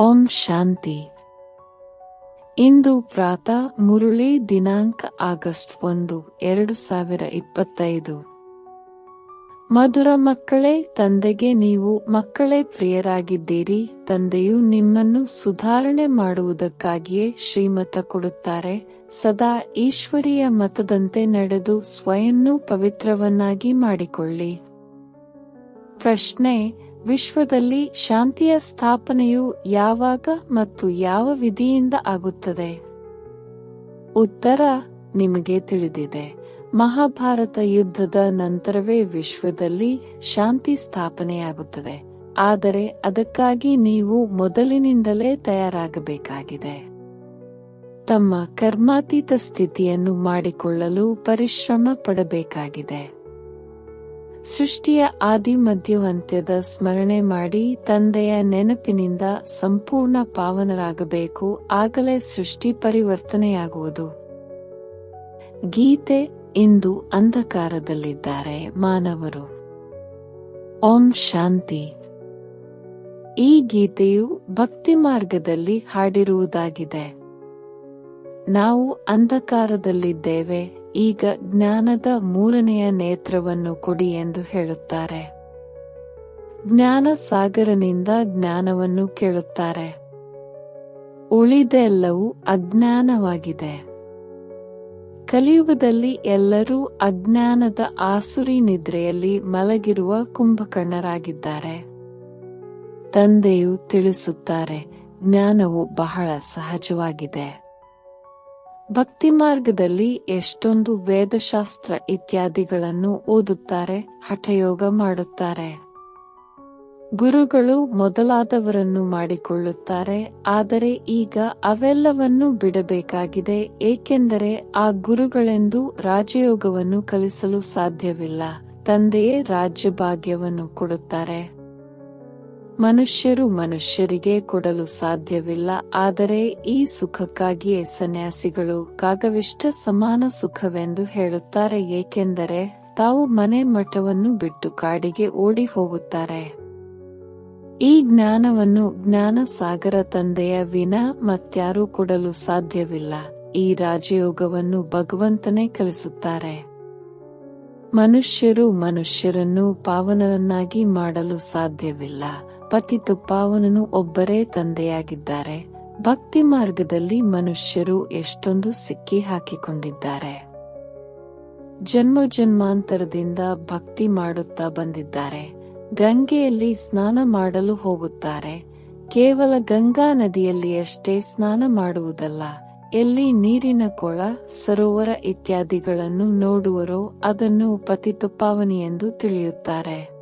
ಓಂ ಶಾಂತಿ. ಇಂದು ಪ್ರಾತಃ ಮುರುಳಿ ದಿನಾಂಕ ಆಗಸ್ಟ್ ಒಂದು, ಎರಡು ಸಾವಿರ ಇಪ್ಪತ್ತೈದು. ಮಧುರ ಮಕ್ಕಳೇ, ತಂದೆಗೆ ನೀವು ಮಕ್ಕಳೇ ಪ್ರಿಯರಾಗಿದ್ದೀರಿ, ತಂದೆಯು ನಿಮ್ಮನ್ನು ಸುಧಾರಣೆ ಮಾಡುವುದಕ್ಕಾಗಿಯೇ ಶ್ರೀಮತ ಕೊಡುತ್ತಾರೆ, ಸದಾ ಈಶ್ವರಿಯ ಮತದಂತೆ ನಡೆದು ಸ್ವಯನ್ನೂ ಪವಿತ್ರವನ್ನಾಗಿ ಮಾಡಿಕೊಳ್ಳಿ. ಪ್ರಶ್ನೆ ವಿಶ್ವದಲ್ಲಿ ಶಾಂತಿಯ ಸ್ಥಾಪನೆಯು ಯಾವಾಗ ಮತ್ತು ಯಾವ ವಿಧಿಯಿಂದ ಆಗುತ್ತದೆ? ಉತ್ತರ ನಿಮಗೆ ತಿಳಿದಿದೆ. ಮಹಾಭಾರತ ಯುದ್ಧದ ನಂತರವೇ ವಿಶ್ವದಲ್ಲಿ ಶಾಂತಿ ಸ್ಥಾಪನೆಯಾಗುತ್ತದೆ. ಆದರೆ ಅದಕ್ಕಾಗಿ ನೀವು ಮೊದಲಿನಿಂದಲೇ ತಯಾರಾಗಬೇಕಾಗಿದೆ. ತಮ್ಮ ಕರ್ಮಾತೀತ ಸ್ಥಿತಿಯನ್ನು ಮಾಡಿಕೊಳ್ಳಲು ಪರಿಶ್ರಮ ಪಡಬೇಕಾಗಿದೆ. ಸೃಷ್ಟಿಯ ಆದಿ ಮಧ್ಯವಂತ್ಯದ ಸ್ಮರಣೆ ಮಾಡಿ ತಂದೆಯ ನೆನಪಿನಿಂದ ಸಂಪೂರ್ಣ ಪಾವನರಾಗಬೇಕು, ಆಗಲೇ ಸೃಷ್ಟಿ ಪರಿವರ್ತನೆಯಾಗುವುದು. ಗೀತೆ ಇಂದು ಅಂಧಕಾರದಲ್ಲಿದ್ದಾರೆ, ಮಾನವರು. ಓಂ ಶಾಂತಿ. ಈ ಗೀತೆಯು ಭಕ್ತಿ ಮಾರ್ಗದಲ್ಲಿ ಹಾಡಿರುವುದಾಗಿದೆ. ನಾವು ಅಂಧಕಾರದಲ್ಲಿದ್ದೇವೆ ಈಗ ಜ್ಞಾನದ ಮೂರನೆಯ ನೇತ್ರವನ್ನು ಕೊಡಿ ಎಂದು ಹೇಳುತ್ತಾರೆ. ಜ್ಞಾನ ಸಾಗರನಿಂದ ಜ್ಞಾನವನ್ನು ಕೇಳುತ್ತಾರೆ. ಉಳಿದೆಲ್ಲವೂ ಅಜ್ಞಾನವಾಗಿದೆ. ಕಲಿಯುಗದಲ್ಲಿ ಎಲ್ಲರೂ ಅಜ್ಞಾನದ ಆಸುರಿ ನಿದ್ರೆಯಲ್ಲಿ ಮಲಗಿರುವ ಕುಂಭಕರ್ಣರಾಗಿದ್ದಾರೆ. ತಂದೆಯು ತಿಳಿಸುತ್ತಾರೆ, ಜ್ಞಾನವು ಬಹಳ ಸಹಜವಾಗಿದೆ. ಭಕ್ತಿ ಮಾರ್ಗದಲ್ಲಿ ಎಷ್ಟೊಂದು ವೇದಶಾಸ್ತ್ರ ಇತ್ಯಾದಿಗಳನ್ನು ಓದುತ್ತಾರೆ, ಹಠಯೋಗ ಮಾಡುತ್ತಾರೆ. ಗುರುಗಳು ಮೊದಲಾದವರನ್ನು ಮಾಡಿಕೊಳ್ಳುತ್ತಾರೆ, ಆದರೆ ಈಗ ಅವೆಲ್ಲವನ್ನೂ ಬಿಡಬೇಕಾಗಿದೆ, ಏಕೆಂದರೆ ಆ ಗುರುಗಳೆಂದು ರಾಜಯೋಗವನ್ನು ಕಲಿಸಲು ಸಾಧ್ಯವಿಲ್ಲ, ತಂದೆಯೇ ರಾಜ್ಯಭಾಗ್ಯವನ್ನು ಕೊಡುತ್ತಾರೆ. ಮನುಷ್ಯರು ಮನುಷ್ಯರಿಗೆ ಕೊಡಲು ಸಾಧ್ಯವಿಲ್ಲ, ಆದರೆ ಈ ಸುಖಕ್ಕಾಗಿಯೇ ಸನ್ಯಾಸಿಗಳು ಕಾಗವಿಷ್ಟ ಸಮಾನ ಸುಖವೆಂದು ಹೇಳುತ್ತಾರೆ, ಏಕೆಂದರೆ ತಾವು ಮನೆ ಮಠವನ್ನು ಬಿಟ್ಟು ಕಾಡಿಗೆ ಓಡಿ ಹೋಗುತ್ತಾರೆ. ಈ ಜ್ಞಾನವನ್ನು ಜ್ಞಾನ ಸಾಗರ ತಂದೆಯ ವಿನ ಮತ್ಯಾರೂ ಕೊಡಲು ಸಾಧ್ಯವಿಲ್ಲ, ಈ ರಾಜಯೋಗವನ್ನು ಭಗವಂತನೇ ಕಲಿಸುತ್ತಾರೆ. ಮನುಷ್ಯರು ಮನುಷ್ಯರನ್ನು ಪಾವನರನ್ನಾಗಿ ಮಾಡಲು ಸಾಧ್ಯವಿಲ್ಲ. ಪತಿತು ತುಪ್ಪಾವನನು ಒಬ್ಬರೇ ತಂದೆಯಾಗಿದ್ದಾರೆ. ಭಕ್ತಿ ಮಾರ್ಗದಲ್ಲಿ ಮನುಷ್ಯರು ಎಷ್ಟೊಂದು ಸಿಕ್ಕಿ ಹಾಕಿಕೊಂಡಿದ್ದಾರೆ. ಜನ್ಮ ಜನ್ಮಾಂತರದಿಂದ ಭಕ್ತಿ ಮಾಡುತ್ತಾ ಬಂದಿದ್ದಾರೆ. ಗಂಗೆಯಲ್ಲಿ ಸ್ನಾನ ಮಾಡಲು ಹೋಗುತ್ತಾರೆ. ಕೇವಲ ಗಂಗಾ ನದಿಯಲ್ಲಿ ಅಷ್ಟೇ ಸ್ನಾನ ಮಾಡುವುದಲ್ಲ, ಎಲ್ಲಿ ನೀರಿನ ಕೊಳ, ಸರೋವರ ಇತ್ಯಾದಿಗಳನ್ನು ನೋಡುವರೋ ಅದನ್ನು ಪತಿತುಪ್ಪಾವನಿ ಎಂದು ತಿಳಿಯುತ್ತಾರೆ.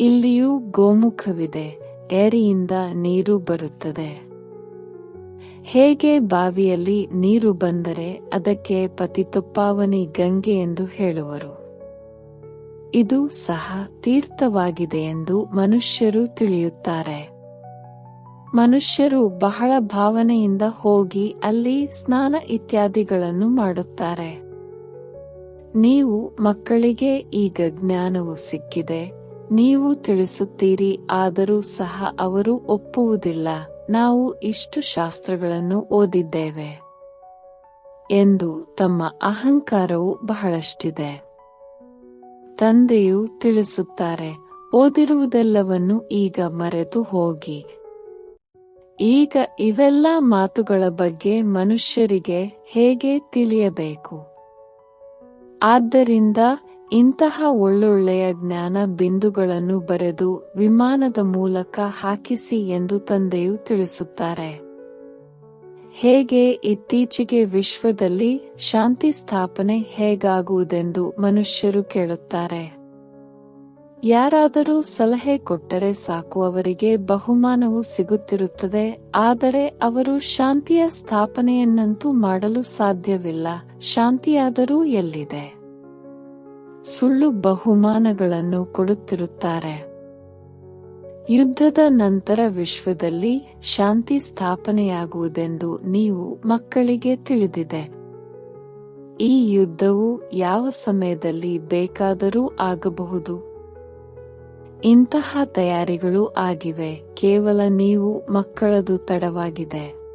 ಇಲ್ಲಿಯೂ ಗೋಮುಖವಿದೆ, ಏರಿಯಿಂದ ನೀರು ಬರುತ್ತದೆ. ಹೇಗೆ ಬಾವಿಯಲ್ಲಿ ನೀರು ಬಂದರೆ ಅದಕ್ಕೆ ಪತಿತುಪ್ಪಾವನಿ ಗಂಗೆ ಎಂದು ಹೇಳುವರು. ಇದು ಸಹ ತೀರ್ಥವಾಗಿದೆ ಎಂದು ಮನುಷ್ಯರು ತಿಳಿಯುತ್ತಾರೆ. ಮನುಷ್ಯರು ಬಹಳ ಭಾವನೆಯಿಂದ ಹೋಗಿ ಅಲ್ಲಿ ಸ್ನಾನ ಇತ್ಯಾದಿಗಳನ್ನು ಮಾಡುತ್ತಾರೆ. ನೀವು ಮಕ್ಕಳಿಗೆ ಈಗ ಜ್ಞಾನವು ಸಿಕ್ಕಿದೆ ನೀವು ತಿಳಿಸುತ್ತೀರಿ, ಆದರೂ ಸಹ ಅವರು ಒಪ್ಪುವುದಿಲ್ಲ. ನಾವು ಇಷ್ಟು ಶಾಸ್ತ್ರಗಳನ್ನು ಓದಿದ್ದೇವೆ ಎಂದು ತಮ್ಮ ಅಹಂಕಾರವು ಬಹಳಷ್ಟಿದೆ. ತಂದೆಯು ತಿಳಿಸುತ್ತಾರೆ, ಓದಿರುವುದೆಲ್ಲವನ್ನು ಈಗ ಮರೆತು ಹೋಗಿ. ಈಗ ಇವೆಲ್ಲ ಮಾತುಗಳ ಬಗ್ಗೆ ಮನುಷ್ಯರಿಗೆ ಹೇಗೆ ತಿಳಿಯಬೇಕು? ಆದ್ದರಿಂದ ಇಂತಹ ಒಳ್ಳೊಳ್ಳೆಯ ಜ್ಞಾನ ಬಿಂದುಗಳನ್ನು ಬರೆದು ವಿಮಾನದ ಮೂಲಕ ಹಾಕಿಸಿ ಎಂದು ತಂದೆಯು ತಿಳಿಸುತ್ತಾರೆ. ಹೇಗೆ ಇತ್ತೀಚೆಗೆ ವಿಶ್ವದಲ್ಲಿ ಶಾಂತಿ ಸ್ಥಾಪನೆ ಹೇಗಾಗುವುದೆಂದು ಮನುಷ್ಯರು ಕೇಳುತ್ತಾರೆ. ಯಾರಾದರೂ ಸಲಹೆ ಕೊಟ್ಟರೆ ಸಾಕು, ಅವರಿಗೆ ಬಹುಮಾನವು ಸಿಗುತ್ತಿರುತ್ತದೆ, ಆದರೆ ಅವರು ಶಾಂತಿಯ ಸ್ಥಾಪನೆಯನ್ನಂತೂ ಮಾಡಲು ಸಾಧ್ಯವಿಲ್ಲ, ಶಾಂತಿಯಾದರೂ ಎಲ್ಲಿದೆ? ಸುಳ್ಳು ಬಹುಮಾನಗಳನ್ನು ಕೊಡುತ್ತಿರುತ್ತಾರೆ. ಯುದ್ಧದ ನಂತರ ವಿಶ್ವದಲ್ಲಿ ಶಾಂತಿ ಸ್ಥಾಪನೆಯಾಗುವುದೆಂದು ನೀವು ಮಕ್ಕಳಿಗೆ ತಿಳಿದಿದೆ. ಈ ಯುದ್ಧವು ಯಾವ ಸಮಯದಲ್ಲಿ ಬೇಕಾದರೂ ಆಗಬಹುದು? ಇಂತಹ ತಯಾರಿಗಳು ಆಗಿವೆ. ಕೇವಲ ನೀವು ಮಕ್ಕಳದು ತಡವಾಗಿದೆ.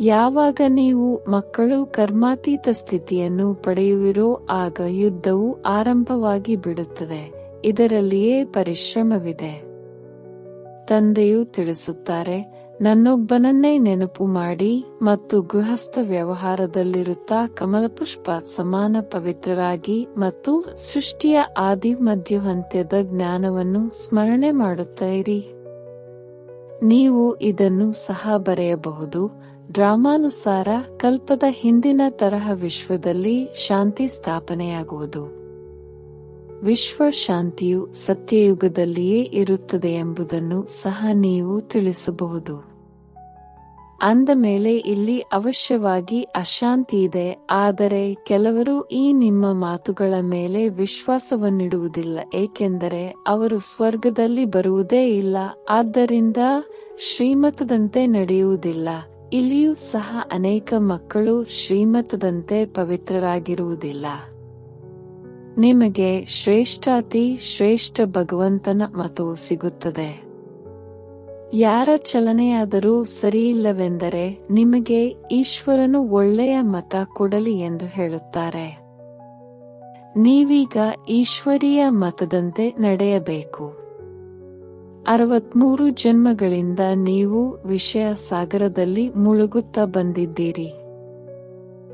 ಯಾವಾಗ ನೀವು ಮಕ್ಕಳು ಕರ್ಮಾತೀತ ಸ್ಥಿತಿಯನ್ನು ಪಡೆಯುವಿರೋ ಆಗ ಯುದ್ಧವು ಆರಂಭವಾಗಿ ಬಿಡುತ್ತದೆ. ಇದರಲ್ಲಿಯೇ ಪರಿಶ್ರಮವಿದೆ. ತಂದೆಯು ತಿಳಿಸುತ್ತಾರೆ, ನನ್ನೊಬ್ಬನನ್ನೇ ನೆನಪು ಮಾಡಿ ಮತ್ತು ಗೃಹಸ್ಥ ವ್ಯವಹಾರದಲ್ಲಿರುತ್ತಾ ಕಮಲಪುಷ್ಪ ಸಮಾನ ಪವಿತ್ರರಾಗಿ ಮತ್ತು ಸೃಷ್ಟಿಯ ಆದಿ ಮಧ್ಯವಂತ್ಯದ ಜ್ಞಾನವನ್ನು ಸ್ಮರಣೆ ಮಾಡುತ್ತೀರಿ. ನೀವು ಇದನ್ನು ಸಹ ಬರೆಯಬಹುದು. ಡ್ರಾಮಾನುಸಾರ ಕಲ್ಪದ ಹಿಂದಿನ ತರಹ ವಿಶ್ವದಲ್ಲಿ ಶಾಂತಿ ಸ್ಥಾಪನೆಯಾಗುವುದು. ವಿಶ್ವ ಶಾಂತಿಯು ಸತ್ಯಯುಗದಲ್ಲಿಯೇ ಇರುತ್ತದೆ ಎಂಬುದನ್ನು ಸಹ ನೀವು ತಿಳಿಸಬಹುದು. ಅಂದ ಮೇಲೆ ಇಲ್ಲಿ ಅವಶ್ಯವಾಗಿ ಅಶಾಂತಿ ಇದೆ, ಆದರೆ ಕೆಲವರು ಈ ನಿಮ್ಮ ಮಾತುಗಳ ಮೇಲೆ ವಿಶ್ವಾಸವನ್ನಿಡುವುದಿಲ್ಲ, ಏಕೆಂದರೆ ಅವರು ಸ್ವರ್ಗದಲ್ಲಿ ಬರುವುದೇ ಇಲ್ಲ, ಆದ್ದರಿಂದ ಶ್ರೀಮತದಂತೆ ನಡೆಯುವುದಿಲ್ಲ. ಇಲ್ಲಿಯೂ ಸಹ ಅನೇಕ ಮಕ್ಕಳು ಶ್ರೀಮತದಂತೆ ಪವಿತ್ರರಾಗಿರುವುದಿಲ್ಲ. ನಿಮಗೆ ಶ್ರೇಷ್ಠಾತಿ, ಶ್ರೇಷ್ಠ ಭಗವಂತನ ಮತವು ಸಿಗುತ್ತದೆ. ಯಾರ ಚಲನೆಯಾದರೂ ಸರಿಯಿಲ್ಲವೆಂದರೆ ನಿಮಗೆ ಈಶ್ವರನು ಒಳ್ಳೆಯ ಮತ ಕೊಡಲಿ ಎಂದು ಹೇಳುತ್ತಾರೆ. ನೀವೀಗ ಈಶ್ವರೀಯ ಮತದಂತೆ ನಡೆಯಬೇಕು. ಅರವತ್ಮೂರು ಜನ್ಮಗಳಿಂದ ನೀವು ವಿಷಯ ಸಾಗರದಲ್ಲಿ ಮುಳುಗುತ್ತಾ ಬಂದಿದ್ದೀರಿ.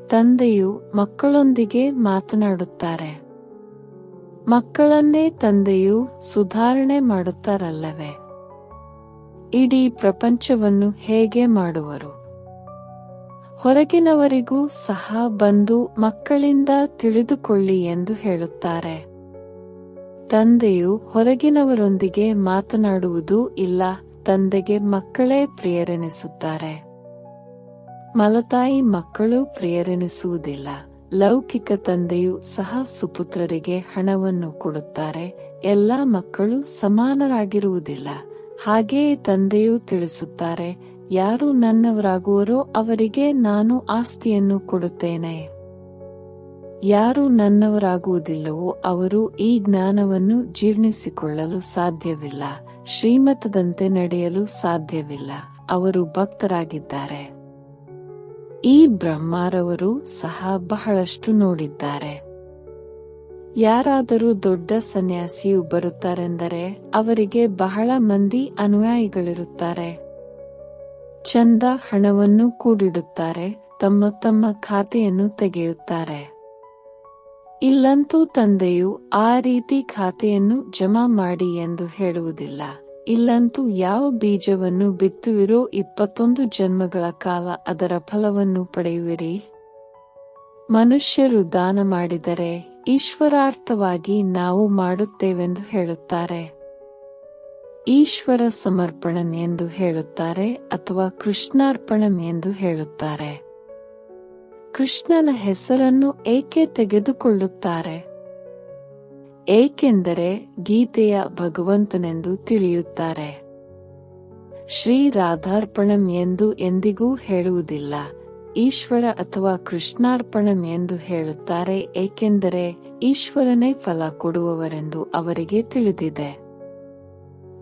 ತಂದೆಯು ಮಕ್ಕಳೊಂದಿಗೆ ಮಾತನಾಡುತ್ತಾರೆ. ಮಕ್ಕಳನ್ನೇ ತಂದೆಯು ಸುಧಾರಣೆ ಮಾಡುತ್ತಾರಲ್ಲವೇ? ಇಡೀ ಪ್ರಪಂಚವನ್ನು ಹೇಗೆ ಮಾಡುವರು? ಹೊರಗಿನವರಿಗೂ ಸಹ ಬಂದು ಮಕ್ಕಳಿಂದ ತಿಳಿದುಕೊಳ್ಳಿ ಎಂದು ಹೇಳುತ್ತಾರೆ. ತಂದೆಯು ಹೊರಗಿನವರೊಂದಿಗೆ ಮಾತನಾಡುವುದು ಇಲ್ಲ, ತಂದೆಗೆ ಮಕ್ಕಳೇ ಪ್ರಿಯರೆನಿಸುತ್ತಾರೆ. ಮಲತಾಯಿ ಮಕ್ಕಳು ಪ್ರಿಯರೆನಿಸುವುದಿಲ್ಲ, ಲೌಕಿಕ ತಂದೆಯು ಸಹ ಸುಪುತ್ರರಿಗೆ ಹಣವನ್ನು ಕೊಡುತ್ತಾರೆ, ಎಲ್ಲಾ ಮಕ್ಕಳು ಸಮಾನರಾಗಿರುವುದಿಲ್ಲ. ಹಾಗೆಯೇ ತಂದೆಯು ತಿಳಿಸುತ್ತಾರೆ, ಯಾರು ನನ್ನವರಾಗುವರೋ ಅವರಿಗೆ ನಾನು ಆಸ್ತಿಯನ್ನು ಕೊಡುತ್ತೇನೆ. ಯಾರು ನನ್ನವರಾಗುವುದಿಲ್ಲವೋ ಅವರು ಈ ಜ್ಞಾನವನ್ನು ಜೀರ್ಣಿಸಿಕೊಳ್ಳಲು ಸಾಧ್ಯವಿಲ್ಲ, ಶ್ರೀಮತದಂತೆ ನಡೆಯಲು ಸಾಧ್ಯವಿಲ್ಲ. ಅವರು ಭಕ್ತರಾಗಿದ್ದಾರೆ. ಈ ಬ್ರಹ್ಮಾರವರು ಸಹ ಬಹಳಷ್ಟು ನೋಡಿದ್ದಾರೆ. ಯಾರಾದರೂ ದೊಡ್ಡ ಸನ್ಯಾಸಿಯು ಬರುತ್ತಾರೆಂದರೆ ಅವರಿಗೆ ಬಹಳ ಮಂದಿ ಅನುಯಾಯಿಗಳಿರುತ್ತಾರೆ. ಚಂದ ಹಣವನ್ನು ಕೂಡಿಡುತ್ತಾರೆ, ತಮ್ಮ ತಮ್ಮ ಖಾತೆಯನ್ನು ತೆಗೆಯುತ್ತಾರೆ. ಇಲ್ಲಂತೂ ತಂದೆಯು ಆ ರೀತಿ ಖಾತೆಯನ್ನು ಜಮಾ ಮಾಡಿ ಎಂದು ಹೇಳುವುದಿಲ್ಲ. ಇಲ್ಲಂತೂ ಯಾವ ಬೀಜವನ್ನು ಬಿತ್ತುವಿರೋ ಇಪ್ಪತ್ತೊಂದು ಜನ್ಮಗಳ ಕಾಲ ಅದರ ಫಲವನ್ನು ಪಡೆಯುವಿರಿ. ಮನುಷ್ಯರು ದಾನ ಮಾಡಿದರೆ ಈಶ್ವರಾರ್ಥವಾಗಿ ನಾವು ಮಾಡುತ್ತೇವೆಂದು ಹೇಳುತ್ತಾರೆ. ಈಶ್ವರ ಸಮರ್ಪಣಂ ಎಂದು ಹೇಳುತ್ತಾರೆ ಅಥವಾ ಕೃಷ್ಣಾರ್ಪಣಂ ಎಂದು ಹೇಳುತ್ತಾರೆ. ಕೃಷ್ಣನ ಹೆಸರನ್ನು ಏಕೆ ತೆಗೆದುಕೊಳ್ಳುತ್ತಾರೆ? ಏಕೆಂದರೆ ಗೀತೆಯ ಭಗವಂತನೆಂದು ತಿಳಿಯುತ್ತಾರೆ. ಶ್ರೀ ರಾಧಾರ್ಪಣಂ ಎಂದು ಎಂದಿಗೂ ಹೇಳುವುದಿಲ್ಲ. ಈಶ್ವರ ಅಥವಾ ಕೃಷ್ಣಾರ್ಪಣಂ ಎಂದು ಹೇಳುತ್ತಾರೆ, ಏಕೆಂದರೆ ಈಶ್ವರನೇ ಫಲ ಕೊಡುವವರೆಂದು ಅವರಿಗೆ ತಿಳಿದಿದೆ.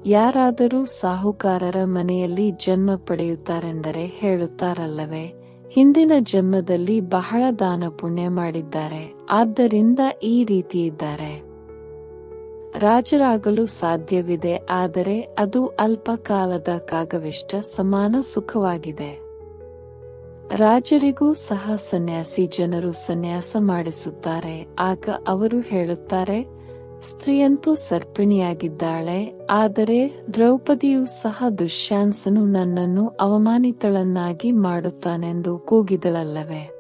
ಯಾರಾದರೂ ಸಾಹುಕಾರರ ಮನೆಯಲ್ಲಿ ಜನ್ಮ ಪಡೆಯುತ್ತಾರೆಂದರೆ ಹೇಳುತ್ತಾರಲ್ಲವೇ? ಹಿಂದಿನ ಜನ್ಮದಲ್ಲಿ ಬಹಳ ದಾನ ಪುಣ್ಯ ಮಾಡಿದ್ದಾರೆ, ಆದ್ದರಿಂದ ಈ ರೀತಿ ಇದ್ದಾರೆ. ರಾಜರಾಗಲು ಸಾಧ್ಯವಿದೆ, ಆದರೆ ಅದು ಅಲ್ಪ ಕಾಲದ ಕಾಗವಿಷ್ಟ ಸಮಾನ ಸುಖವಾಗಿದೆ. ರಾಜರಿಗೂ ಸಹ ಸನ್ಯಾಸಿ ಜನರು ಸನ್ಯಾಸ ಮಾಡಿಸುತ್ತಾರೆ, ಆಗ ಅವರು ಹೇಳುತ್ತಾರೆ ಸ್ತ್ರೀಯಂತೂ ಸರ್ಪಿಣಿಯಾಗಿದ್ದಾಳೆ, ಆದರೆ ದ್ರೌಪದಿಯು ಸಹ ದುಶ್ಯಾನ್ಸನು ನನ್ನನ್ನು ಅವಮಾನಿತಳನ್ನಾಗಿ ಮಾಡುತ್ತಾನೆಂದು ಕೂಗಿದಳಲ್ಲವೇ.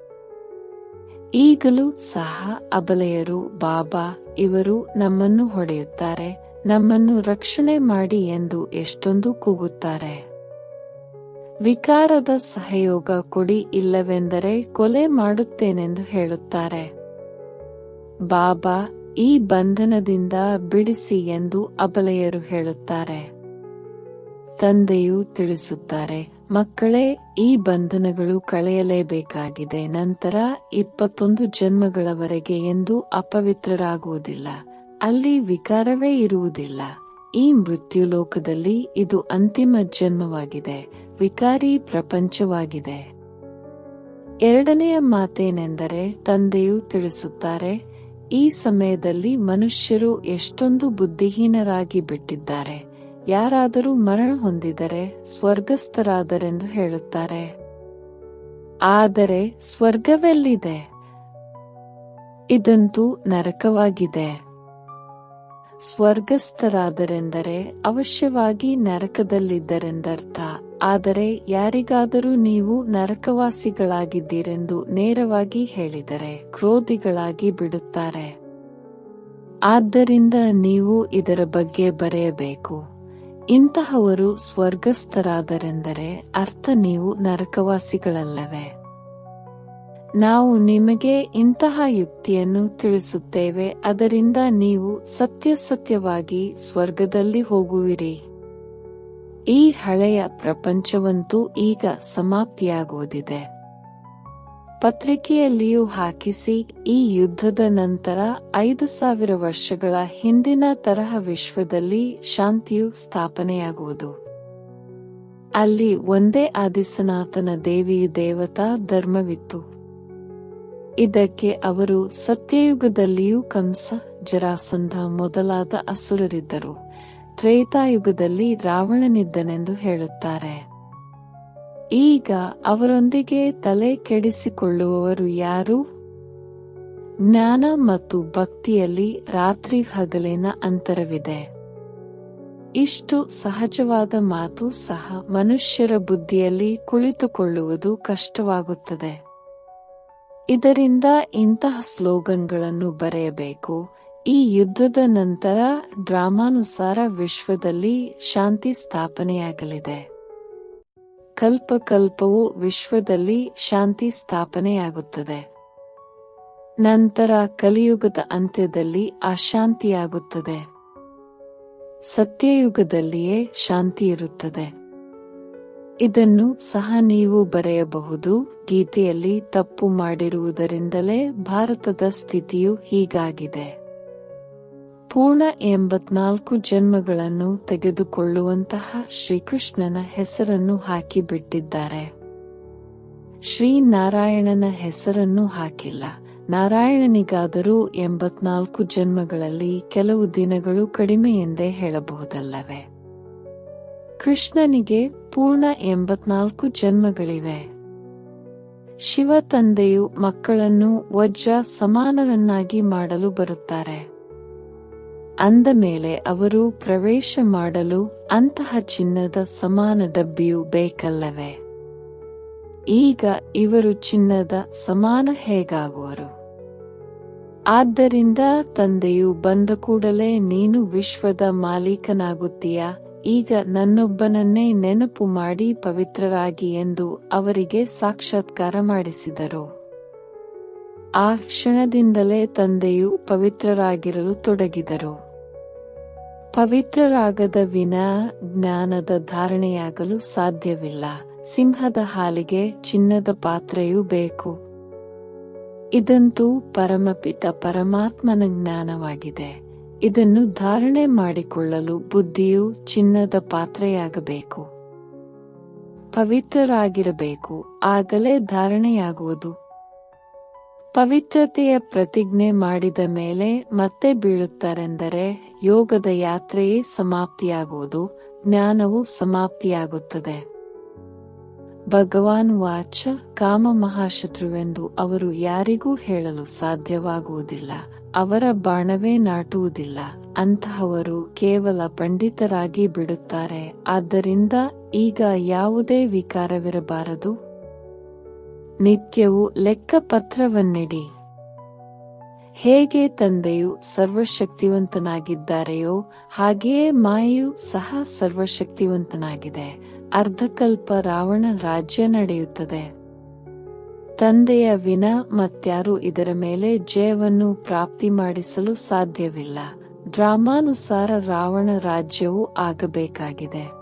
ಈಗಲೂ ಸಹ ಅಬಲೆಯರು, ಬಾಬಾ, ಇವರು ನಮ್ಮನ್ನು ಹೊಡೆಯುತ್ತಾರೆ, ನಮ್ಮನ್ನು ರಕ್ಷಣೆ ಮಾಡಿ ಎಂದು ಎಷ್ಟೊಂದು ಕೂಗುತ್ತಾರೆ. ವಿಕಾರದ ಸಹಯೋಗ ಕೊಡಿ ಇಲ್ಲವೆಂದರೆ ಕೊಲೆ ಮಾಡುತ್ತೇನೆಂದು ಹೇಳುತ್ತಾರೆ. ಬಾಬಾ ಈ ಬಂಧನದಿಂದ ಬಿಡಿಸಿ ಎಂದು ಅಬಲೆಯರು ಹೇಳುತ್ತಾರೆ. ತಂದೆಯು ತಿಳಿಸುತ್ತಾರೆ, ಮಕ್ಕಳೇ, ಈ ಬಂಧನಗಳು ಕಳೆಯಲೇಬೇಕಾಗಿದೆ, ನಂತರ ಇಪ್ಪತ್ತೊಂದು ಜನ್ಮಗಳವರೆಗೆ ಎಂದು ಅಪವಿತ್ರರಾಗುವುದಿಲ್ಲ, ಅಲ್ಲಿ ವಿಕಾರವೇ ಇರುವುದಿಲ್ಲ. ಈ ಮೃತ್ಯು ಲೋಕದಲ್ಲಿ ಇದು ಅಂತಿಮ ಜನ್ಮವಾಗಿದೆ, ವಿಕಾರಿ ಪ್ರಪಂಚವಾಗಿದೆ. ಎರಡನೆಯ ಮಾತೇನೆಂದರೆ, ತಂದೆಯು ತಿಳಿಸುತ್ತಾರೆ ಈ ಸಮಯದಲ್ಲಿ ಮನುಷ್ಯರು ಎಷ್ಟೊಂದು ಬುದ್ಧಿಹೀನರಾಗಿ ಬಿಟ್ಟಿದ್ದಾರೆ. ಯಾರಾದರೂ ಮರಣ ಹೊಂದಿದರೆ ಸ್ವರ್ಗಸ್ಥರಾದರೆಂದು ಹೇಳುತ್ತಾರೆ. ಆದರೆ ಸ್ವರ್ಗವೆಲ್ಲಿದೆ? ಇದಂತೂ ನರಕವಾಗಿದೆ. ಸ್ವರ್ಗಸ್ಥರಾದರೆಂದರೆ ಅವಶ್ಯವಾಗಿ ನರಕದಲ್ಲಿದ್ದರೆಂದರ್ಥ. ಆದರೆ ಯಾರಿಗಾದರೂ ನೀವು ನರಕವಾಸಿಗಳಾಗಿದ್ದೀರೆಂದು ನೇರವಾಗಿ ಹೇಳಿದರೆ ಕ್ರೋಧಿಗಳಾಗಿ ಬಿಡುತ್ತಾರೆ. ಆದ್ದರಿಂದ ನೀವು ಇದರ ಬಗ್ಗೆ ಬರೆಯಬೇಕು. ಇಂತಹವರು ಸ್ವರ್ಗಸ್ಥರಾದರೆಂದರೆ ಅರ್ಥ ನೀವು ನರಕವಾಸಿಗಳಲ್ಲವೇ? ನಾವು ನಿಮಗೆ ಇಂತಹ ಯುಕ್ತಿಯನ್ನು ತಿಳಿಸುತ್ತೇವೆ, ಅದರಿಂದ ನೀವು ಸತ್ಯಸತ್ಯವಾಗಿ ಸ್ವರ್ಗದಲ್ಲಿ ಹೋಗುವಿರಿ. ಈ ಹಳೆಯ ಪ್ರಪಂಚವಂತೂ ಈಗ ಸಮಾಪ್ತಿಯಾಗುವುದಿದೆ. ಪತ್ರಿಕೆಯಲ್ಲಿಯೂ ಹಾಕಿಸಿ, ಈ ಯುದ್ಧದ ನಂತರ ಐದು ಸಾವಿರ ವರ್ಷಗಳ ಹಿಂದಿನ ತರಹ ವಿಶ್ವದಲ್ಲಿ ಶಾಂತಿಯು ಸ್ಥಾಪನೆಯಾಗುವುದು. ಅಲ್ಲಿ ಒಂದೇ ಆದಿಸನಾಥನ ದೇವಿ ದೇವತಾ ಧರ್ಮವಿತ್ತು. ಇದಕ್ಕೆ ಅವರು ಸತ್ಯಯುಗದಲ್ಲಿಯೂ ಕಂಸ, ಜರಾಸಂಧ ಮೊದಲಾದ ಅಸುರರಿದ್ದರು. ತ್ರೇತಾಯುಗದಲ್ಲಿ ರಾವಣನಿದ್ದನೆಂದು ಹೇಳುತ್ತಾರೆ. ಈಗ ಅವರೊಂದಿಗೆ ತಲೆ ಕೆಡಿಸಿಕೊಳ್ಳುವವರು ಯಾರು? ಜ್ಞಾನ ಮತ್ತು ಭಕ್ತಿಯಲ್ಲಿ ರಾತ್ರಿ ಹಗಲಿನ ಅಂತರವಿದೆ. ಇಷ್ಟು ಸಹಜವಾದ ಮಾತು ಸಹ ಮನುಷ್ಯರ ಬುದ್ಧಿಯಲ್ಲಿ ಕುಳಿತುಕೊಳ್ಳುವುದು ಕಷ್ಟವಾಗುತ್ತದೆ. ಇದರಿಂದ ಇಂತಹ ಸ್ಲೋಗನ್ಗಳನ್ನು ಬರೆಯಬೇಕು ಈ ಯುದ್ಧದ ನಂತರ ಡ್ರಾಮಾನುಸಾರ ವಿಶ್ವದಲ್ಲಿ ಶಾಂತಿ ಸ್ಥಾಪನೆಯಾಗಲಿದೆ. ಕಲ್ಪ ಕಲ್ಪವು ವಿಶ್ವದಲ್ಲಿ ಶಾಂತಿ ಸ್ಥಾಪನೆಯಾಗುತ್ತದೆ. ನಂತರ ಕಲಿಯುಗದ ಅಂತ್ಯದಲ್ಲಿ ಅಶಾಂತಿಯಾಗುತ್ತದೆ ಸತ್ಯಯುಗದಲ್ಲಿಯೇ ಶಾಂತಿ ಇರುತ್ತದೆ. ಇದನ್ನು ಸಹ ನೀವು ಬರೆಯಬಹುದು. ಗೀತೆಯಲ್ಲಿ ತಪ್ಪು ಮಾಡಿರುವುದರಿಂದಲೇ ಭಾರತದ ಸ್ಥಿತಿಯು ಹೀಗಾಗಿದೆ. ಪೂರ್ಣ ಎಂಬತ್ನಾಲ್ಕು ಜನ್ಮಗಳನ್ನು ತೆಗೆದುಕೊಳ್ಳುವಂತಹ ಶ್ರೀಕೃಷ್ಣನ ಹೆಸರನ್ನು ಹಾಕಿಬಿಟ್ಟಿದ್ದಾರೆ. ಶ್ರೀನಾರಾಯಣನ ಹೆಸರನ್ನು ಹಾಕಿಲ್ಲ. ನಾರಾಯಣನಿಗಾದರೂ ಎಂಬತ್ನಾಲ್ಕು ಜನ್ಮಗಳಲ್ಲಿ ಕೆಲವು ದಿನಗಳು ಕಡಿಮೆ ಎಂದೇ ಹೇಳಬಹುದಲ್ಲವೇ? ಕೃಷ್ಣನಿಗೆ ಪೂರ್ಣ ಎಂಬತ್ನಾಲ್ಕು ಜನ್ಮಗಳಿವೆ. ಶಿವ ತಂದೆಯು ಮಕ್ಕಳನ್ನು ವಜ್ರ ಸಮಾನರನ್ನಾಗಿ ಮಾಡಲು ಬರುತ್ತಾರೆ. ಅಂದ ಮೇಲೆ ಅವರು ಪ್ರವೇಶ ಮಾಡಲು ಅಂತಹ ಚಿನ್ನದ ಸಮಾನ ಡಬ್ಬಿಯು ಬೇಕಲ್ಲವೇ? ಈಗ ಇವರು ಚಿನ್ನದ ಸಮಾನ ಹೇಗಾಗುವರು? ಆದ್ದರಿಂದ ತಂದೆಯು ಬಂದ ಕೂಡಲೇ ನೀನು ವಿಶ್ವದ ಮಾಲೀಕನಾಗುತ್ತೀಯಾ? ಈಗ ನನ್ನೊಬ್ಬನನ್ನೇ ನೆನಪು ಮಾಡಿ ಪವಿತ್ರರಾಗಿ ಎಂದು ಅವರಿಗೆ ಸಾಕ್ಷಾತ್ಕಾರ ಮಾಡಿಸಿದರು. ಆ ಕ್ಷಣದಿಂದಲೇ ತಂದೆಯು ಪವಿತ್ರರಾಗಿರಲು ತೊಡಗಿದರು. ಪವಿತ್ರರಾಗದ ವಿನ ಜ್ಞಾನದ ಧಾರಣೆಯಾಗಲು ಸಾಧ್ಯವಿಲ್ಲ. ಸಿಂಹದ ಹಾಲಿಗೆ ಚಿನ್ನದ ಪಾತ್ರೆಯೂ ಬೇಕು. ಇದಂತೂ ಪರಮಪಿತ ಪರಮಾತ್ಮನ ಜ್ಞಾನವಾಗಿದೆ. ಇದನ್ನು ಧಾರಣೆ ಮಾಡಿಕೊಳ್ಳಲು ಬುದ್ಧಿಯು ಚಿನ್ನದ ಪಾತ್ರೆಯಾಗಬೇಕು. ಪವಿತ್ರರಾಗಿರಬೇಕು. ಆಗಲೇ ಧಾರಣೆಯಾಗುವುದು. ಪವಿತ್ರತೆಯ ಪ್ರತಿಜ್ಞೆ ಮಾಡಿದ ಮೇಲೆ ಮತ್ತೆ ಬೀಳುತ್ತಾರೆಂದರೆ ಯೋಗದ ಯಾತ್ರೆಯೇ ಸಮಾಪ್ತಿಯಾಗುವುದು, ಜ್ಞಾನವು ಸಮಾಪ್ತಿಯಾಗುತ್ತದೆ. ಭಗವಾನ್ ವಾಚ ಕಾಮ ಮಹಾಶತ್ರುವೆಂದು ಅವರು ಯಾರಿಗೂ ಹೇಳಲು ಸಾಧ್ಯವಾಗುವುದಿಲ್ಲ, ಅವರ ಬಾಣವೇ ನಾಟುವುದಿಲ್ಲ, ಅಂತಹವರು ಕೇವಲ ಪಂಡಿತರಾಗಿ ಬಿಡುತ್ತಾರೆ, ಆದ್ದರಿಂದ ಈಗ ಯಾವುದೇ ವಿಕಾರವಿರಬಾರದು. ನಿತ್ಯವೂ ಲೆಕ್ಕಪತ್ರವನ್ನಿಡಿ. ಹೇಗೆ ತಂದೆಯು ಸರ್ವಶಕ್ತಿವಂತನಾಗಿದ್ದಾರೆಯೋ ಹಾಗೆಯೇ ಮಾಯೆಯು ಸಹ ಸರ್ವಶಕ್ತಿವಂತನಾಗಿದೆ. ಅರ್ಧಕಲ್ಪ ರಾವಣ ರಾಜ್ಯ ನಡೆಯುತ್ತದೆ. ತಂದೆಯ ವಿನ ಮತ್ಯಾರು ಇದರ ಮೇಲೆ ಜಯವನ್ನು ಪ್ರಾಪ್ತಿ ಮಾಡಿಸಲು ಸಾಧ್ಯವಿಲ್ಲ. ಡ್ರಾಮಾನುಸಾರ ರಾವಣ ರಾಜ್ಯವು ಆಗಬೇಕಾಗಿದೆ.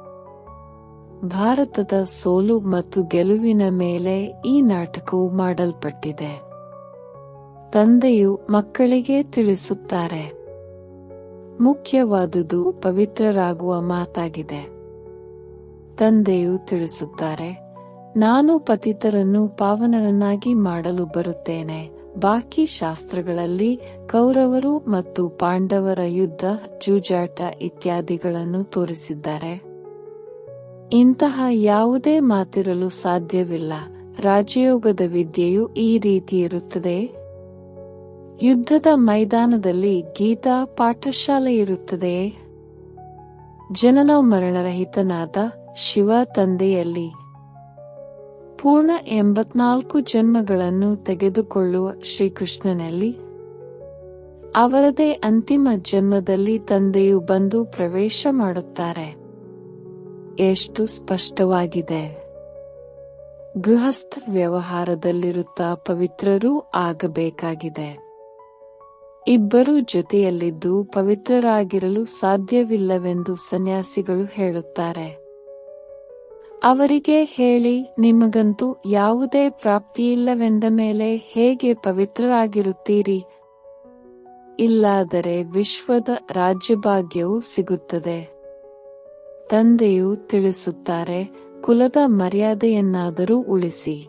ಭಾರತದ ಸೋಲು ಮತ್ತು ಗೆಲುವಿನ ಮೇಲೆ ಈ ನಾಟಕವು ಮಾಡಲ್ಪಟ್ಟಿದೆ. ತಂದೆಯು ಮಕ್ಕಳಿಗೆ ತಿಳಿಸುತ್ತಾರೆ. ಮುಖ್ಯವಾದುದು ಪವಿತ್ರರಾಗುವ ಮಾತಾಗಿದೆ. ತಂದೆಯು ತಿಳಿಸುತ್ತಾರೆ, ನಾನು ಪತಿತರನ್ನು ಪಾವನರನ್ನಾಗಿ ಮಾಡಲು ಬರುತ್ತೇನೆ. ಬಾಕಿ ಶಾಸ್ತ್ರಗಳಲ್ಲಿ ಕೌರವರು ಮತ್ತು ಪಾಂಡವರ ಯುದ್ಧ, ಜೂಜಾಟ ಇತ್ಯಾದಿಗಳನ್ನು ತೋರಿಸಿದ್ದಾರೆ. ಇಂತಹ ಯಾವುದೇ ಮಾತಿರಲು ಸಾಧ್ಯವಿಲ್ಲ. ರಾಜಯೋಗದ ವಿದ್ಯೆಯು ಈ ರೀತಿ ಇರುತ್ತದೆ. ಯುದ್ಧದ ಮೈದಾನದಲ್ಲಿ ಗೀತಾ ಪಾಠಶಾಲೆ ಇರುತ್ತದೆ. ಜನನ ಮರಣರಹಿತನಾದ ಶಿವ ತಂದೆಯಲ್ಲಿ ಪೂರ್ಣ ಎಂಬತ್ನಾಲ್ಕು ಜನ್ಮಗಳನ್ನು ತೆಗೆದುಕೊಳ್ಳುವ ಶ್ರೀಕೃಷ್ಣನಲ್ಲಿ ಅವರದೇ ಅಂತಿಮ ಜನ್ಮದಲ್ಲಿ ತಂದೆಯು ಬಂದು ಪ್ರವೇಶ ಮಾಡುತ್ತಾರೆ. ಎಷ್ಟು ಸ್ಪಷ್ಟವಾಗಿದೆ. ಗೃಹಸ್ಥ ವ್ಯವಹಾರದಲ್ಲಿರುತ್ತಾ ಪವಿತ್ರರೂ ಆಗಬೇಕಾಗಿದೆ. ಇಬ್ಬರು ಜೊತೆಯಲ್ಲಿದ್ದು ಪವಿತ್ರರಾಗಿರಲು ಸಾಧ್ಯವಿಲ್ಲವೆಂದು ಸನ್ಯಾಸಿಗಳು ಹೇಳುತ್ತಾರೆ. ಅವರಿಗೆ ಹೇಳಿ, ನಿಮಗಂತೂ ಯಾವುದೇ ಪ್ರಾಪ್ತಿಯಿಲ್ಲವೆಂದ ಮೇಲೆ ಹೇಗೆ ಪವಿತ್ರರಾಗಿರುತ್ತೀರಿ? ಇಲ್ಲಾದರೆ ವಿಶ್ವದ ರಾಜ್ಯಭಾಗ್ಯವು ಸಿಗುತ್ತದೆ. ತಂದೆಯು ತಿಳಿಸುತ್ತಾರೆ, ಕುಲದ ಮರ್ಯಾದೆಯನ್ನಾದರೂ ಉಳಿಸಿ.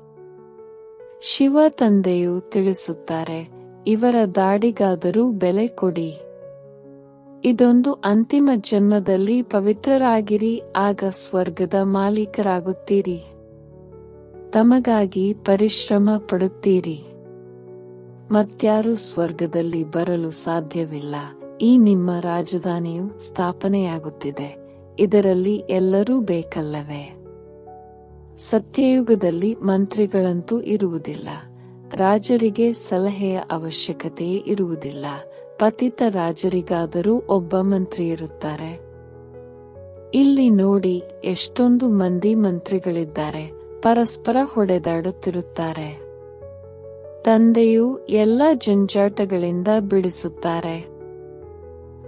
ಶಿವ ತಂದೆಯು ತಿಳಿಸುತ್ತಾರೆ, ಇವರ ದಾಡಿಗಾದರೂ ಬೆಲೆ ಕೊಡಿ. ಇದೊಂದು ಅಂತಿಮ ಜನ್ಮದಲ್ಲಿ ಪವಿತ್ರರಾಗಿರಿ, ಆಗ ಸ್ವರ್ಗದ ಮಾಲೀಕರಾಗುತ್ತೀರಿ. ತಮಗಾಗಿ ಪರಿಶ್ರಮ ಪಡುತ್ತೀರಿ. ಮತ್ಯಾರು ಸ್ವರ್ಗದಲ್ಲಿ ಬರಲು ಸಾಧ್ಯವಿಲ್ಲ, ಈ ನಿಮ್ಮ ರಾಜಧಾನಿಯು ಸ್ಥಾಪನೆಯಾಗುತ್ತಿದೆ. ಇದರಲ್ಲಿ ಎಲ್ಲರೂ ಬೇಕಲ್ಲವೇ? ಸತ್ಯಯುಗದಲ್ಲಿ ಮಂತ್ರಿಗಳಂತೂ ಇರುವುದಿಲ್ಲ. ರಾಜರಿಗೆ ಸಲಹೆಯ ಅವಶ್ಯಕತೆಯೇ ಇರುವುದಿಲ್ಲ. ಪತಿತ ರಾಜರಿಗಾದರೂ ಒಬ್ಬ ಮಂತ್ರಿ ಇರುತ್ತಾರೆ. ಇಲ್ಲಿ ನೋಡಿ, ಎಷ್ಟೊಂದು ಮಂದಿ ಮಂತ್ರಿಗಳಿದ್ದಾರೆ. ಪರಸ್ಪರ ಹೊಡೆದಾಡುತ್ತಿರುತ್ತಾರೆ. ತಂದೆಯು ಎಲ್ಲ ಜಂಜಾಟಗಳಿಂದ ಬಿಡಿಸುತ್ತಾರೆ.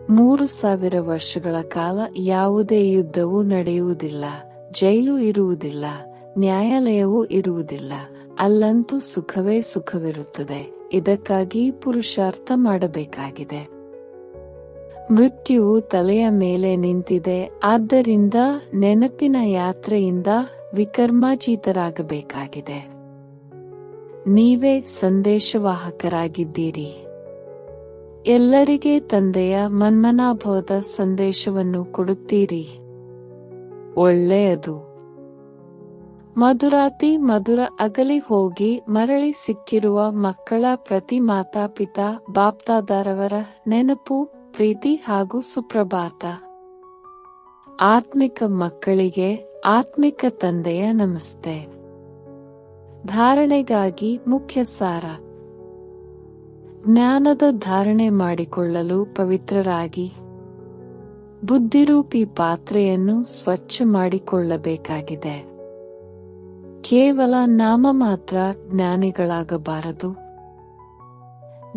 ಮೂರು ಸಾವಿರ ವರ್ಷಗಳ ಕಾಲ ಯಾವುದೇ ಯುದ್ಧವು ನಡೆಯುವುದಿಲ್ಲ, ಜೈಲು ಇರುವುದಿಲ್ಲ, ನ್ಯಾಯಾಲಯವೂ ಇರುವುದಿಲ್ಲ. ಅಲ್ಲಂತೂ ಸುಖವೇ ಸುಖವಿರುತ್ತದೆ. ಇದಕ್ಕಾಗಿ ಪುರುಷಾರ್ಥ ಮಾಡಬೇಕಾಗಿದೆ. ಮೃತ್ಯುವು ತಲೆಯ ಮೇಲೆ ನಿಂತಿದೆ. ಆದ್ದರಿಂದ ನೆನಪಿನ ಯಾತ್ರೆಯಿಂದ ವಿಕರ್ಮಾಚೀತರಾಗಬೇಕಾಗಿದೆ ನೀವೇ ಸಂದೇಶವಾಹಕರಾಗಿದ್ದೀರಿ. ಎಲ್ಲರಿಗೆ ತಂದೆಯ ಮನ್ಮನಾಭವದ ಸಂದೇಶವನ್ನು ಕೊಡುತ್ತೀರಿ. ಒಳ್ಳೆಯದು. ಮಧುರಾತಿ ಮಧುರ ಅಗಲಿ ಹೋಗಿ ಮರಳಿ ಸಿಕ್ಕಿರುವ ಮಕ್ಕಳ ಪ್ರತಿ ಮಾತಾಪಿತಾ ಬಾಪ್ತಾದಾರವರ ನೆನಪು, ಪ್ರೀತಿ ಹಾಗೂ ಸುಪ್ರಭಾತ. ಆತ್ಮಿಕ ಮಕ್ಕಳಿಗೆ ಆತ್ಮಿಕ ತಂದೆಯ ನಮಸ್ತೆ. ಧಾರಣೆಗಾಗಿ ಮುಖ್ಯ ಸಾರ. ಜ್ಞಾನದ ಧಾರಣೆ ಮಾಡಿಕೊಳ್ಳಲು ಪವಿತ್ರರಾಗಿ. ಬುದ್ಧಿರೂಪಿ ಪಾತ್ರೆಯನ್ನು ಸ್ವಚ್ಛ ಮಾಡಿಕೊಳ್ಳಬೇಕಾಗಿದೆ. ಕೇವಲ ನಾಮ ಮಾತ್ರ ಜ್ಞಾನಿಗಳಾಗಬಾರದು.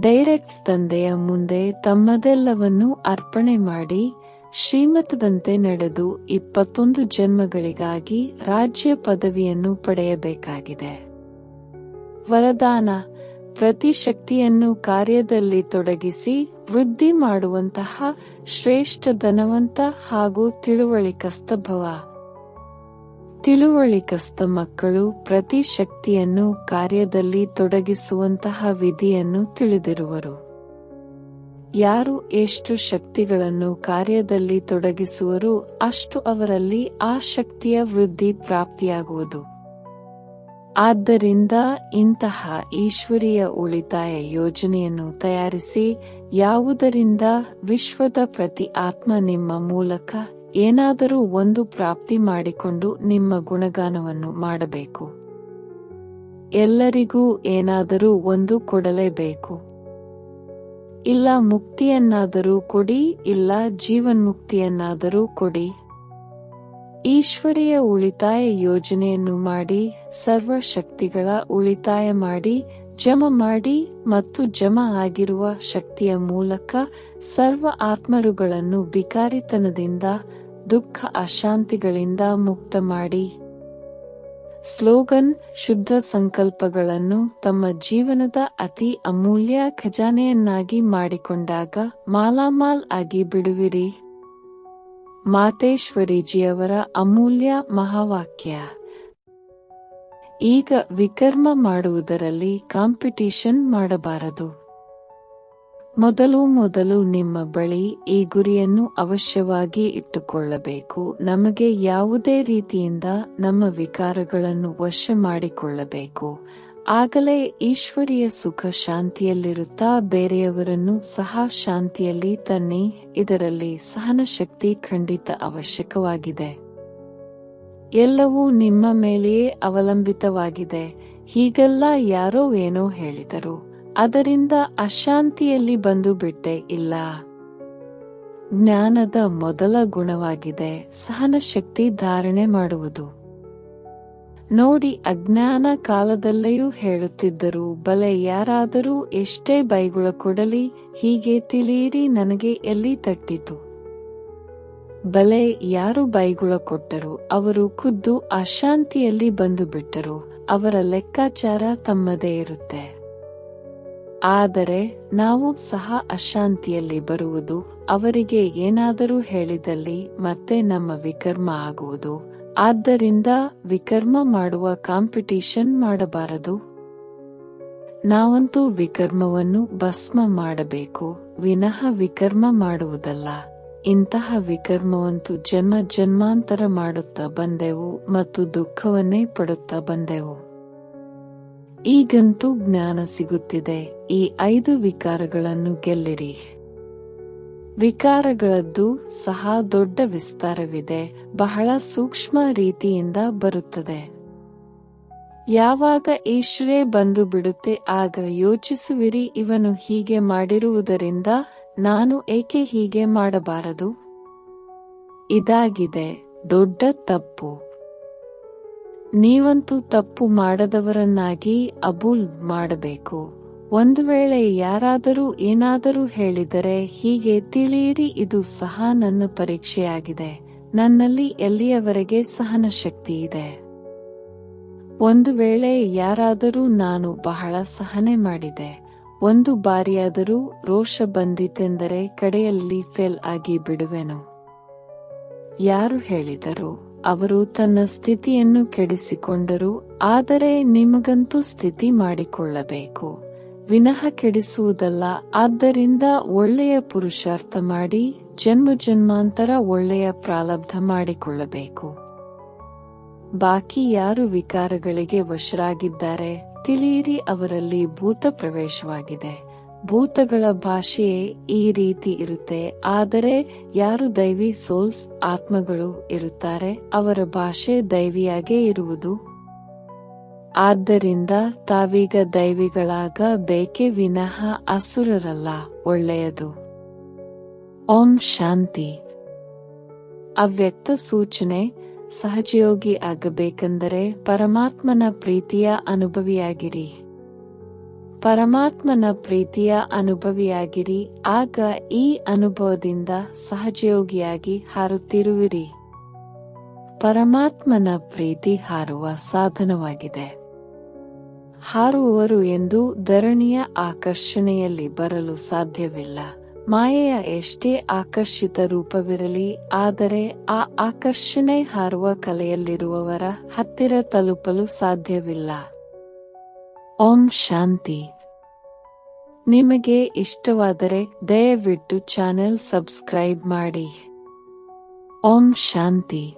ಡೈರೆಕ್ಟ್ ತಂದೆಯ ಮುಂದೆ ತಮ್ಮದೆಲ್ಲವನ್ನೂ ಅರ್ಪಣೆ ಮಾಡಿ ಶ್ರೀಮತದಂತೆ ನಡೆದು ಇಪ್ಪತ್ತೊಂದು ಜನ್ಮಗಳಿಗಾಗಿ ರಾಜ್ಯ ಪದವಿಯನ್ನು ಪಡೆಯಬೇಕಾಗಿದೆ. ವರದಾನ ಪ್ರತಿ ಶಕ್ತಿಯನ್ನು ಕಾರ್ಯದಲ್ಲಿ ತೊಡಗಿಸಿ ವೃದ್ಧಿ ಮಾಡುವಂತಹ ಶ್ರೇಷ್ಠ ಧನವಂತ ಹಾಗೂ ತಿಳುವಳಿಕಸ್ತ ಭವ. ತಿಳುವಳಿಕಸ್ತ ಮಕ್ಕಳು ಪ್ರತಿ ಶಕ್ತಿಯನ್ನು ಕಾರ್ಯದಲ್ಲಿ ತೊಡಗಿಸುವಂತಹ ವಿಧಿಯನ್ನು ತಿಳಿದಿರುವರು. ಯಾರು ಎಷ್ಟು ಶಕ್ತಿಗಳನ್ನು ಕಾರ್ಯದಲ್ಲಿ ತೊಡಗಿಸುವರೋ ಅಷ್ಟು ಅವರಲ್ಲಿ ಆ ಶಕ್ತಿಯ ವೃದ್ಧಿ ಪ್ರಾಪ್ತಿಯಾಗುವುದು. ಆದ್ದರಿಂದ ಇಂತಹ ಈಶ್ವರೀಯ ಉಳಿತಾಯ ಯೋಜನೆಯನ್ನು ತಯಾರಿಸಿ ಯಾವುದರಿಂದ ವಿಶ್ವದ ಪ್ರತಿ ಆತ್ಮ ನಿಮ್ಮ ಮೂಲಕ ಏನಾದರೂ ಒಂದು ಪ್ರಾಪ್ತಿ ಮಾಡಿಕೊಂಡು ನಿಮ್ಮ ಗುಣಗಾನವನ್ನು ಮಾಡಬೇಕು. ಎಲ್ಲರಿಗೂ ಏನಾದರೂ ಒಂದು ಕೊಡಲೇಬೇಕು. ಇಲ್ಲ ಮುಕ್ತಿಯನ್ನಾದರೂ ಕೊಡಿ, ಇಲ್ಲ ಜೀವನ್ಮುಕ್ತಿಯನ್ನಾದರೂ ಕೊಡಿ. ಈಶ್ವರೀಯ ಉಳಿತಾಯ ಯೋಜನೆಯನ್ನು ಮಾಡಿ, ಸರ್ವ ಶಕ್ತಿಗಳ ಉಳಿತಾಯ ಮಾಡಿ, ಜಮ ಮಾಡಿ ಮತ್ತು ಜಮ ಆಗಿರುವ ಶಕ್ತಿಯ ಮೂಲಕ ಸರ್ವ ಆತ್ಮರುಗಳನ್ನು ಬಿಕಾರಿತನದಿಂದ, ದುಃಖ ಅಶಾಂತಿಗಳಿಂದ ಮುಕ್ತ ಮಾಡಿ. ಸ್ಲೋಗನ್, ಶುದ್ಧ ಸಂಕಲ್ಪಗಳನ್ನು ತಮ್ಮ ಜೀವನದ ಅತಿ ಅಮೂಲ್ಯ ಖಜಾನೆಯನ್ನಾಗಿ ಮಾಡಿಕೊಂಡಾಗ ಮಾಲಾಮಾಲ್ ಆಗಿ ಬಿಡುವಿರಿ. ಮಾತೇಶ್ವರಿಜಿಯವರ ಅಮೂಲ್ಯ ಮಹಾವಾಕ್ಯ. ಈಗ ವಿಕರ್ಮ ಮಾಡುವುದರಲ್ಲಿ ಕಾಂಪಿಟಿಷನ್ ಮಾಡಬಾರದು. ಮೊದಲು ಮೊದಲು ನಿಮ್ಮ ಬಳಿ ಈ ಗುರಿಯನ್ನು ಅವಶ್ಯವಾಗಿ ಇಟ್ಟುಕೊಳ್ಳಬೇಕು. ನಮಗೆ ಯಾವುದೇ ರೀತಿಯಿಂದ ನಮ್ಮ ವಿಕಾರಗಳನ್ನು ವಶ ಮಾಡಿಕೊಳ್ಳಬೇಕು. ಆಗಲೇ ಈಶ್ವರಿಯ ಸುಖ ಶಾಂತಿಯಲ್ಲಿರುತ್ತಾ ಬೇರೆಯವರನ್ನು ಸಹ ಶಾಂತಿಯಲ್ಲಿ ತನ್ನಿ ಇದರಲ್ಲಿ ಸಹನಶಕ್ತಿ ಖಂಡಿತ ಅವಶ್ಯಕವಾಗಿದೆ. ಎಲ್ಲವೂ ನಿಮ್ಮ ಮೇಲೆಯೇ ಅವಲಂಬಿತವಾಗಿದೆ. ಹೀಗೆಲ್ಲ ಯಾರೋ ಏನೋ ಹೇಳಿದರು. ಅದರಿಂದ ಅಶಾಂತಿಯಲ್ಲಿ ಬಂದು ಬಿಟ್ಟೆ ಇಲ್ಲ. ಜ್ಞಾನದ ಮೊದಲ ಗುಣವಾಗಿದೆ. ಸಹನಶಕ್ತಿ ಧಾರಣೆ ಮಾಡುವುದು. ನೋಡಿ ಅಜ್ಞಾನ ಕಾಲದಲ್ಲೆಯೂ ಹೇಳುತ್ತಿದ್ದರು, ಬಲೆ ಯಾರಾದರೂ ಎಷ್ಟೇ ಬೈಗುಳ ಕೊಡಲಿ, ಹೀಗೆ ತಿಳಿಯಿರಿ ನನಗೆ ಎಲ್ಲಿ ತಟ್ಟಿತು. ಬಲೆ ಯಾರು ಬೈಗುಳ ಕೊಟ್ಟರು, ಅವರು ಖುದ್ದು ಅಶಾಂತಿಯಲ್ಲಿ ಬಂದು ಬಿಟ್ಟರು, ಅವರ ಲೆಕ್ಕಾಚಾರ ತಮ್ಮದೇ ಇರುತ್ತೆ. ಆದರೆ, ನಾವು ಸಹ ಅಶಾಂತಿಯಲ್ಲಿ ಬರುವುದು, ಅವರಿಗೆ ಏನಾದರೂ ಹೇಳಿದಲ್ಲಿ ಮತ್ತೆ ನಮ್ಮ ವಿಕರ್ಮ ಆಗುವುದು ಆದ್ದರಿಂದ ವಿಕರ್ಮ ಮಾಡುವ ಕಾಂಪಿಟಿಷನ್ ಮಾಡಬಾರದು. ನಾವಂತೂ ವಿಕರ್ಮವನ್ನು ಭಸ್ಮ ಮಾಡಬೇಕು, ವಿನಃ ವಿಕರ್ಮ ಮಾಡುವುದಲ್ಲ. ಇಂತಹ ವಿಕರ್ಮವಂತೂ ಜನ್ಮ ಜನ್ಮಾಂತರ ಮಾಡುತ್ತಾ ಬಂದೆವು ಮತ್ತು ದುಃಖವನ್ನೇ ಪಡುತ್ತಾ ಬಂದೆವು. ಈಗಂತೂ ಜ್ಞಾನ ಸಿಗುತ್ತಿದೆ. ಈ ಐದು ವಿಕಾರಗಳನ್ನು ಗೆಲ್ಲಿರಿ. ವಿಕಾರಗಳದ್ದು ಸಹ ದೊಡ್ಡ ವಿಸ್ತಾರವಿದೆ, ಬಹಳ ಸೂಕ್ಷ್ಮ ರೀತಿಯಿಂದ ಬರುತ್ತದೆ. ಯಾವಾಗ ಈಶ್ವರೇ ಬಂದು ಬಿಡುತ್ತೆ ಆಗ ಯೋಚಿಸುವಿರಿ, ಇವನು ಹೀಗೆ ಮಾಡಿರುವುದರಿಂದ ನಾನು ಏಕೆ ಹೀಗೆ ಮಾಡಬಾರದು? ಇದಾಗಿದೆ, ದೊಡ್ಡ ತಪ್ಪು. ನೀವಂತೂ ತಪ್ಪು ಮಾಡದವರನ್ನಾಗಿ ಅಬೂಲ್ ಮಾಡಬೇಕು. ಒಂದು ವೇಳೆ ಯಾರಾದರೂ ಏನಾದರೂ ಹೇಳಿದರೆ ಹೀಗೆ ತಿಳಿಯಿರಿ, ಇದು ಸಹ ನನ್ನ ಪರೀಕ್ಷೆಯಾಗಿದೆ. ನನ್ನಲ್ಲಿ ಎಲ್ಲಿಯವರೆಗೆ ಸಹನ ಶಕ್ತಿ ಇದೆ? ಒಂದು ವೇಳೆ ಯಾರಾದರೂ ನಾನು ಬಹಳ ಸಹನೆ ಮಾಡಿದೆ. ಒಂದು ಬಾರಿಯಾದರೂ ರೋಷ ಬಂದಿತೆಂದರೆ ಕಡೆಯಲ್ಲಿ ಫೇಲ್ ಆಗಿ ಬಿಡುವೆನು. ಯಾರು ಹೇಳಿದರು? ಅವರು ತನ್ನ ಸ್ಥಿತಿಯನ್ನು ಕೆಡಿಸಿಕೊಂಡರು, ಆದರೆ ನಿಮಗಂತೂ ಸ್ಥಿತಿ ಮಾಡಿಕೊಳ್ಳಬೇಕು. ವಿನಃ ಕೆಡಿಸುವುದಲ್ಲ. ಆದ್ದರಿಂದ ಒಳ್ಳೆಯ ಪುರುಷಾರ್ಥ ಮಾಡಿ, ಜನ್ಮ ಜನ್ಮಾಂತರ ಒಳ್ಳೆಯ ಪ್ರಾಲಬ್ಧ ಮಾಡಿಕೊಳ್ಳಬೇಕು. ಬಾಕಿ ಯಾರು ವಿಕಾರಗಳಿಗೆ ವಶರಾಗಿದ್ದಾರೆ, ತಿಳಿಯಿರಿ ಅವರಲ್ಲಿ ಭೂತ ಪ್ರವೇಶವಾಗಿದೆ. ಭೂತಗಳ ಭಾಷೆಯೇ ಈ ರೀತಿ ಇರುತ್ತೆ, ಆದರೆ ಯಾರು ದೈವಿ ಸೋಲ್ಸ್ ಆತ್ಮಗಳು ಇರುತ್ತಾರೆ, ಅವರ ಭಾಷೆ ದೈವಿಯಾಗೇ ಇರುವುದು. ಆದ್ದರಿಂದ ತಾವೀಗ ದೈವಿಗಳಾಗ ಬೇಕೆ ವಿನಃ ಅಸುರರಲ್ಲ, ಒಳ್ಳೆಯದು. ಓಂ ಶಾಂತಿ. ಅವ್ಯಕ್ತ ಸೂಚನೆ, ಸಹಜಯೋಗಿ ಆಗಬೇಕೆಂದರೆ ಪರಮಾತ್ಮನ ಪ್ರೀತಿಯ ಅನುಭವಿಯಾಗಿರಿ. ಪರಮಾತ್ಮನ ಪ್ರೀತಿಯ ಅನುಭವಿಯಾಗಿರಿ, ಆಗ ಈ ಅನುಭವದಿಂದ ಸಹಜಯೋಗಿಯಾಗಿ ಹಾರುತ್ತಿರುವಿರಿ. ಪರಮಾತ್ಮನ ಪ್ರೀತಿ ಹಾರುವ ಸಾಧನವಾಗಿದೆ. ಹಾರುವವರು ಎಂದು ಧರಣಿಯ ಆಕರ್ಷಣೆಯಲ್ಲಿ ಬರಲು ಸಾಧ್ಯವಿಲ್ಲ. ಮಾಯೆಯ ಎಷ್ಟೇ ಆಕರ್ಷಿತ ರೂಪವಿರಲಿ, ಆದರೆ ಆ ಆಕರ್ಷಣೆ ಹಾರುವ ಕಲೆಯಲ್ಲಿರುವವರ ಹತ್ತಿರ ತಲುಪಲು ಸಾಧ್ಯವಿಲ್ಲ. ಓಂ ಶಾಂತಿ. ನಿಮಗೆ ಇಷ್ಟವಾದರೆ ದಯವಿಟ್ಟು ಚಾನೆಲ್ ಸಬ್ಸ್ಕ್ರೈಬ್ ಮಾಡಿ. ಓಂ ಶಾಂತಿ.